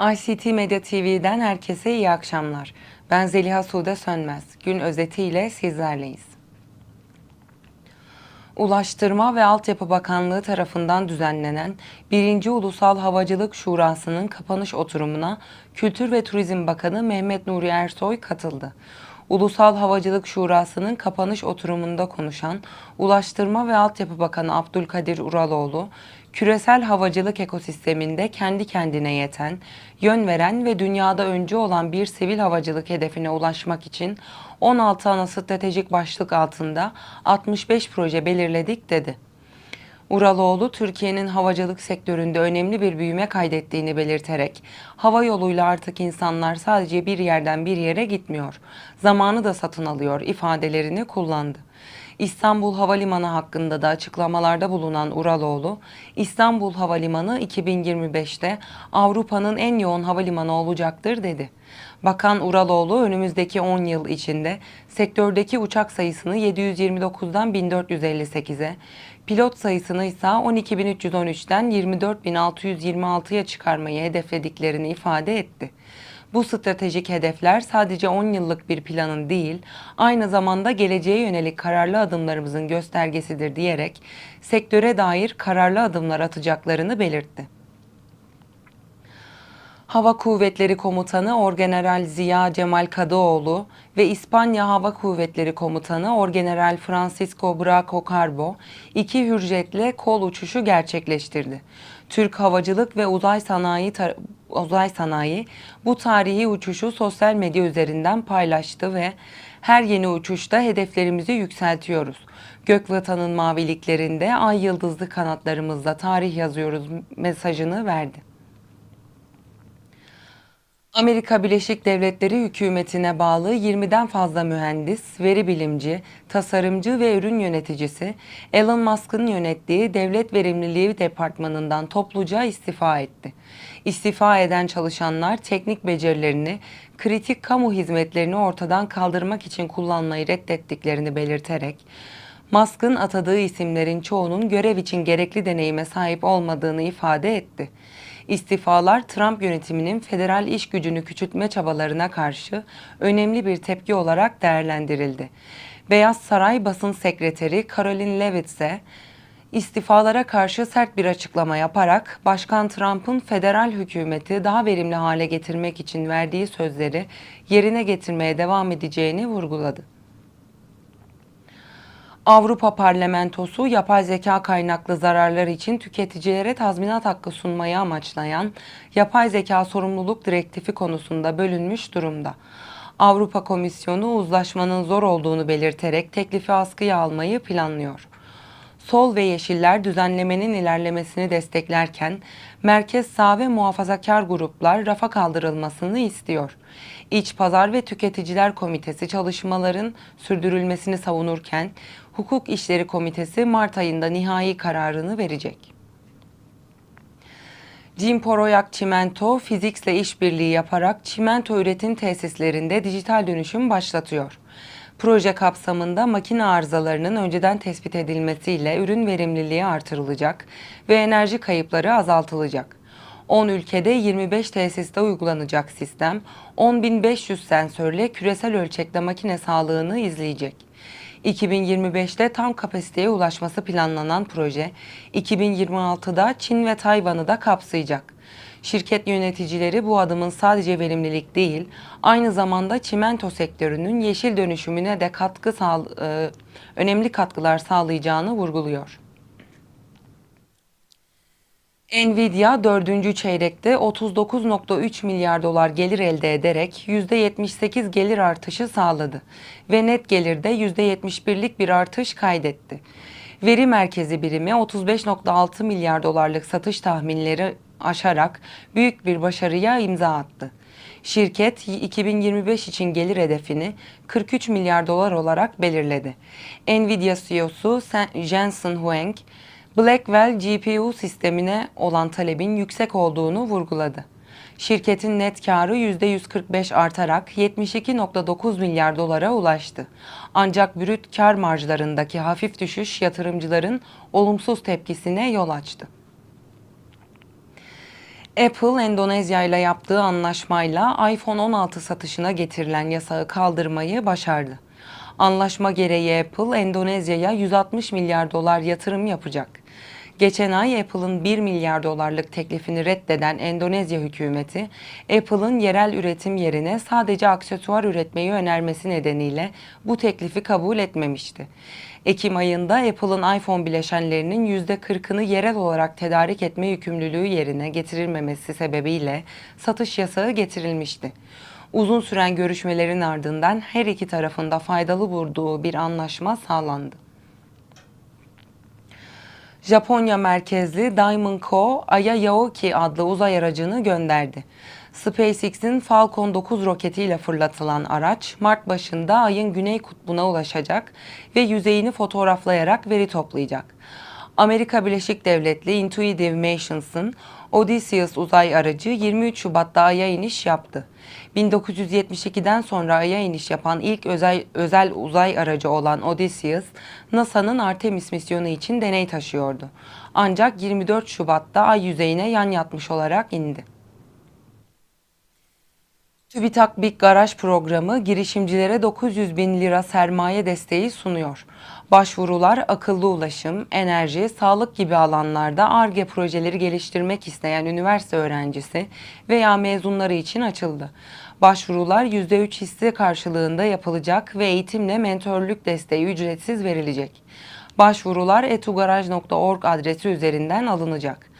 ICT Medya TV'den herkese iyi akşamlar. Ben Zeliha Sude Sönmez. Gün özetiyle sizlerleyiz. Ulaştırma ve Altyapı Bakanlığı tarafından düzenlenen 1. Ulusal Havacılık Şurası'nın kapanış oturumuna Kültür ve Turizm Bakanı Mehmet Nuri Ersoy katıldı. Ulusal Havacılık Şurası'nın kapanış oturumunda konuşan Ulaştırma ve Altyapı Bakanı Abdülkadir Uraloğlu, küresel havacılık ekosisteminde kendi kendine yeten, yön veren ve dünyada öncü olan bir sivil havacılık hedefine ulaşmak için 16 ana stratejik başlık altında 65 proje belirledik dedi. Uraloğlu, Türkiye'nin havacılık sektöründe önemli bir büyüme kaydettiğini belirterek, hava yoluyla artık insanlar sadece bir yerden bir yere gitmiyor, zamanı da satın alıyor ifadelerini kullandı. İstanbul Havalimanı hakkında da açıklamalarda bulunan Uraloğlu, İstanbul Havalimanı 2025'te Avrupa'nın en yoğun havalimanı olacaktır dedi. Bakan Uraloğlu önümüzdeki 10 yıl içinde sektördeki uçak sayısını 729'dan 1458'e, pilot sayısını ise 12.313'ten 24.626'ya çıkarmayı hedeflediklerini ifade etti. Bu stratejik hedefler sadece 10 yıllık bir planın değil, aynı zamanda geleceğe yönelik kararlı adımlarımızın göstergesidir diyerek sektöre dair kararlı adımlar atacaklarını belirtti. Hava Kuvvetleri Komutanı Orgeneral Ziya Cemal Kadıoğlu ve İspanya Hava Kuvvetleri Komutanı Orgeneral Francisco Braco Carbo iki hürjetle kol uçuşu gerçekleştirdi. Türk Havacılık ve Uzay Sanayi Uzay Sanayi bu tarihi uçuşu sosyal medya üzerinden paylaştı ve her yeni uçuşta hedeflerimizi yükseltiyoruz. Gökvatanın maviliklerinde ay yıldızlı kanatlarımızla tarih yazıyoruz mesajını verdi. Amerika Birleşik Devletleri hükümetine bağlı 20'den fazla mühendis, veri bilimci, tasarımcı ve ürün yöneticisi Elon Musk'ın yönettiği Devlet Verimliliği Departmanı'ndan topluca istifa etti. İstifa eden çalışanlar teknik becerilerini, kritik kamu hizmetlerini ortadan kaldırmak için kullanmayı reddettiklerini belirterek Musk'ın atadığı isimlerin çoğunun görev için gerekli deneyime sahip olmadığını ifade etti. İstifalar Trump yönetiminin federal iş gücünü küçültme çabalarına karşı önemli bir tepki olarak değerlendirildi. Beyaz Saray basın sekreteri Caroline Levitt ise istifalara karşı sert bir açıklama yaparak Başkan Trump'ın federal hükümeti daha verimli hale getirmek için verdiği sözleri yerine getirmeye devam edeceğini vurguladı. Avrupa Parlamentosu yapay zeka kaynaklı zararlar için tüketicilere tazminat hakkı sunmayı amaçlayan yapay zeka sorumluluk direktifi konusunda bölünmüş durumda. Avrupa Komisyonu uzlaşmanın zor olduğunu belirterek teklifi askıya almayı planlıyor. Sol ve Yeşiller düzenlemenin ilerlemesini desteklerken merkez sağ ve muhafazakar gruplar rafa kaldırılmasını istiyor. İç Pazar ve Tüketiciler Komitesi çalışmaların sürdürülmesini savunurken Hukuk İşleri Komitesi Mart ayında nihai kararını verecek. Cimporoyak Çimento, Fizik'le işbirliği yaparak çimento üretim tesislerinde dijital dönüşüm başlatıyor. Proje kapsamında makine arızalarının önceden tespit edilmesiyle ürün verimliliği artırılacak ve enerji kayıpları azaltılacak. 10 ülkede 25 tesiste uygulanacak sistem 10.500 sensörle küresel ölçekte makine sağlığını izleyecek. 2025'te tam kapasiteye ulaşması planlanan proje 2026'da Çin ve Tayvan'ı da kapsayacak. Şirket yöneticileri bu adımın sadece verimlilik değil, aynı zamanda çimento sektörünün yeşil dönüşümüne de katkı sağ, e, önemli katkılar sağlayacağını vurguluyor. Nvidia dördüncü çeyrekte 39.3 milyar dolar gelir elde ederek %78 gelir artışı sağladı ve net gelirde %71'lik bir artış kaydetti. Veri merkezi birimi 35.6 milyar dolarlık satış tahminleri aşarak büyük bir başarıya imza attı. Şirket 2025 için gelir hedefini 43 milyar dolar olarak belirledi. Nvidia CEO'su Jensen Huang, Blackwell GPU sistemine olan talebin yüksek olduğunu vurguladı. Şirketin net karı %145 artarak 72.9 milyar dolara ulaştı. Ancak brüt kar marjlarındaki hafif düşüş yatırımcıların olumsuz tepkisine yol açtı. Apple, Endonezya ile yaptığı anlaşmayla iPhone 16 satışına getirilen yasağı kaldırmayı başardı. Anlaşma gereği Apple, Endonezya'ya 160 milyar dolar yatırım yapacak. Geçen ay Apple'ın 1 milyar dolarlık teklifini reddeden Endonezya hükümeti, Apple'ın yerel üretim yerine sadece aksesuar üretmeyi önermesi nedeniyle bu teklifi kabul etmemişti. Ekim ayında Apple'ın iPhone bileşenlerinin %40'ını yerel olarak tedarik etme yükümlülüğü yerine getirilmemesi sebebiyle satış yasağı getirilmişti. Uzun süren görüşmelerin ardından her iki tarafında faydalı bulduğu bir anlaşma sağlandı. Japonya merkezli Diamond Co. Ay'a Yaoki adlı uzay aracını gönderdi. SpaceX'in Falcon 9 roketiyle fırlatılan araç, Mart başında Ay'ın güney kutbuna ulaşacak ve yüzeyini fotoğraflayarak veri toplayacak. Amerika Birleşik Devletleri Intuitive Missions'ın Odysseus uzay aracı 23 Şubat'ta Ay'a iniş yaptı. 1972'den sonra Ay'a iniş yapan ilk özel, özel uzay aracı olan Odysseus, NASA'nın Artemis misyonu için deney taşıyordu. Ancak 24 Şubat'ta Ay yüzeyine yan yatmış olarak indi. TÜBİTAK Big Garaj programı girişimcilere 900 bin lira sermaye desteği sunuyor. Başvurular akıllı ulaşım, enerji, sağlık gibi alanlarda ARGE projeleri geliştirmek isteyen üniversite öğrencisi veya mezunları için açıldı. Başvurular %3 hisse karşılığında yapılacak ve eğitimle mentörlük desteği ücretsiz verilecek. Başvurular etugaraj.org adresi üzerinden alınacak.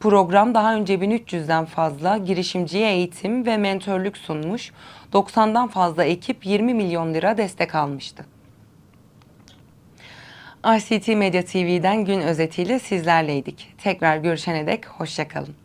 Program daha önce 1300'den fazla girişimciye eğitim ve mentörlük sunmuş, 90'dan fazla ekip 20 milyon lira destek almıştı. ICT Medya TV'den gün özetiyle sizlerleydik. Tekrar görüşene dek hoşçakalın.